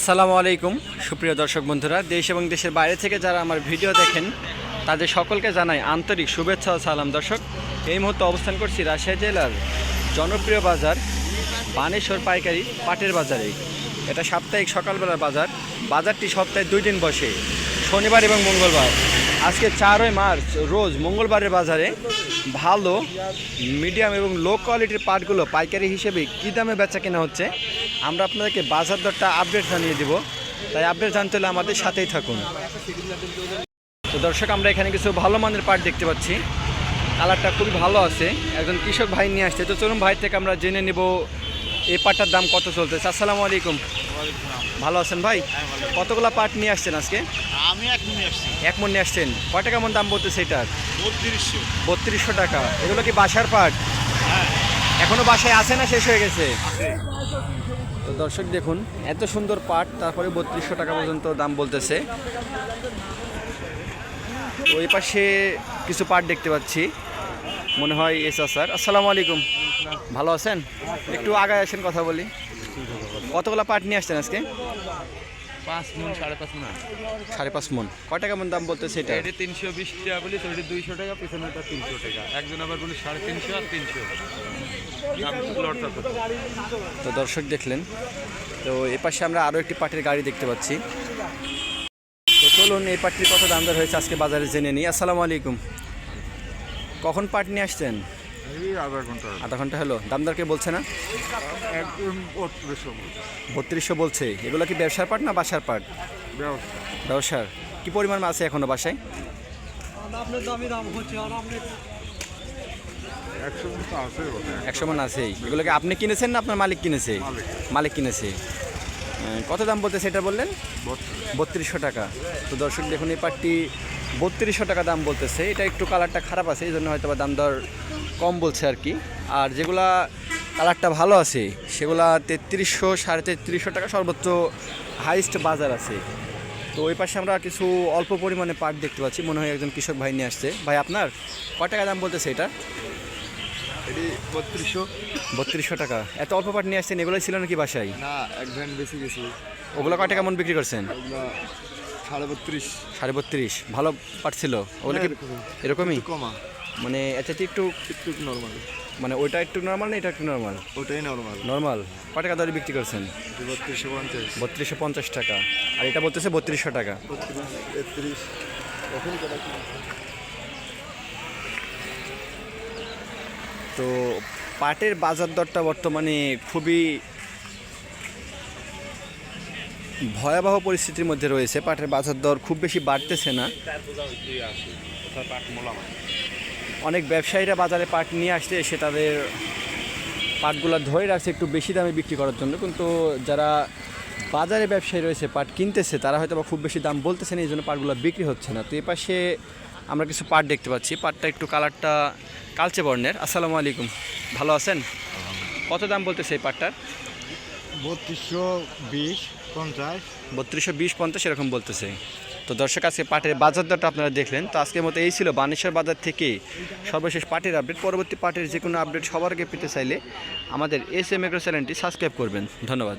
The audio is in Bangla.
আসসালামু আলাইকুম, সুপ্রিয় দর্শক বন্ধুরা। দেশ এবং দেশের বাইরে থেকে যারা আমার ভিডিও দেখেন, তাদের সকলকে জানাই আন্তরিক শুভেচ্ছা ও সালাম। দর্শক, এই মুহূর্তে অবস্থান করছি রাজশাহী জেলার জনপ্রিয় বাজার, বানেশ্বর পাইকারি পাটের বাজারে। এটা সাপ্তাহিক সকালবেলার বাজার। বাজারটি সপ্তাহে দুই দিন বসে। শনিবার এবং মঙ্গলবার। আজকে চারই মার্চ, রোজ মঙ্গলবারের বাজারে ভালো, মিডিয়াম এবং লো কোয়ালিটির পাটগুলো পাইকারি হিসেবে কী দামে বেচা কেনা হচ্ছে, আমরা আপনাদেরকে বাজার দরটা আপডেট জানিয়ে দিব। তাই আপডেট জানতে হলে আমাদের সাথেই থাকুন। তো দর্শক, আমরা এখানে কিছু ভালো মানের পাট দেখতে পাচ্ছি। কালারটা খুবই ভালো আছে। একজন কৃষক ভাই নিয়ে আসছে। তো চলুন ভাই থেকে আমরা জেনে নিব, এই পাটটার দাম কত চলতেছে। আসসালামু আলাইকুম। ভালো আছেন ভাই? কতগুলা পাট নিয়ে আসছেন আজকে? আমি এক মন নিয়ে আসছি। এক মন নিয়ে আসছেন। কয় টাকা মন দাম বলতেছে এটার? বত্রিশশো। বত্রিশশো টাকা। এগুলো কি বাসার পাট? হ্যাঁ। এখনও বাসায় আছে না শেষ হয়ে গেছে? তো দর্শক দেখুন এত সুন্দর পাট তারপরে বত্রিশশো টাকা পর্যন্ত দাম বলতেছে। ওই পাশে কিছু পাট দেখতে পাচ্ছি। মনে হয় এসা স্যার। আসসালামু আলাইকুম। ভালো আছেন? একটু আগায় আসেন কথা বলি। কতগুলো পাট নিয়ে আসছেন আজকে? পাঁচ মন সাড়ে পাঁচ মন সাড়ে পাঁচ মন। টাকা মন দাম বলতেছে এটা? এটা তিনশো বিশ টাকা বলি তো এটা দুইশো টাকা পিছনেটা তিনশো টাকা। একজন আবার বলি সাড়ে তিনশো আর তিনশো। তো দর্শক দেখলেন। তো এ পাশে আমরা আরও একটি পাটের গাড়ি দেখতে পাচ্ছি। তো চলুন এই পাটটির কত দাম দর হয়েছে আজকে বাজারে জেনে নিই। আসসালামু আলাইকুম। কখন পাট নিয়ে আসছেন? এই আধা ঘণ্টা আধা ঘণ্টা হলো। দাম দর কে বলছে না? একদম বত্রিশশো বত্রিশশো বলছে। এগুলো কি ব্যবসার পাট না বাসার পাট? ব্যবসার। কি পরিমাণ আছে এখনও বাসায়? একশো মতো আছে এগুলো কি আপনি কিনেছেন না আপনার মালিক কিনেছে? মালিক। মালিক কিনেছে। কত দাম বলতে সেটা বললেন? বত্রিশশো টাকা। তো দর্শক দেখুন এই পাটটি বত্রিশশো টাকা দাম বলতেছে। এটা একটু কালারটা খারাপ আছে এই জন্য হয়তো বা দাম দর কম বলছে আর কি। আর যেগুলা কালারটা ভালো আছে সেগুলা তেত্রিশশো সাড়ে তেত্রিশশো টাকা সর্বোচ্চ হাইস্ট বাজার আছে। তো ওই পাশে আমরা কিছু অল্প পরিমাণে পাট দেখতে পাচ্ছি মনে হয় একজন কৃষক ভাই নিয়ে আসছে। ভাই আপনার ক টাকা দাম বলতেছে এটা? এটি বত্রিশশো। বত্রিশশো টাকা। এত অল্প পাট নিয়ে আসছেন এগুলোই ছিল নাকি বাসায়? না এক ভ্যান বেশি গেছি। ওগুলো কয় টাকা মন বিক্রি করছেন? সাড়ে বত্রিশ। সাড়ে বত্রিশ। ভালো পাট ছিল? ওগুলো কি এরকমই? কমা। মানে এটা একটু একটু নর্মাল মানে ওইটা একটু নর্মাল না এটা একটু নর্মাল ওটাই নর্মাল নর্মাল কয় টাকা দরে বিক্রি করছেন? বত্রিশশো পঞ্চাশ। বত্রিশশো পঞ্চাশ টাকা। আর এটা বলতেছে বত্রিশশো টাকা। তেত্রিশ। তো পাটের বাজার দরটা বর্তমানে খুবই ভয়াবহ পরিস্থিতির মধ্যে রয়েছে। পাটের বাজার দর খুব বেশি বাড়তেছে না। অনেক ব্যবসায়ীরা বাজারে পাট নিয়ে আসতে এসে তাদের পাটগুলো ধরে রাখছে, একটু বেশি দামে বিক্রি করার জন্য। কিন্তু যারা বাজারে ব্যবসায়ী রয়েছে, পাট কিনতেছে, তারা হয়তো বা খুব বেশি দাম বলতেছে না, এই জন্য পাটগুলো বিক্রি হচ্ছে না। তো এ পাশে আমরা কিছু পাট দেখতে পাচ্ছি। পাটটা একটু কালারটা কালচে বর্ণের। আসসালামু আলাইকুম। ভালো আছেন? কত দাম বলতেছে এই পাটটার? বত্রিশশো বিশ, পঞ্চাশ। বত্রিশশো বিশ, পঞ্চাশ এরকম বলতেছে। তো দর্শক, আজকে পাটের বাজার দরটা আপনারা দেখলেন। তো আজকের মতো এই ছিল বানেশ্বর বাজার থেকে সর্বশেষ পাটের আপডেট। পরবর্তী পাটের যে কোনো আপডেট সবার আগে পেতে চাইলে আমাদের এস এম এগ্রো চ্যানেলটি সাবস্ক্রাইব করবেন। ধন্যবাদ।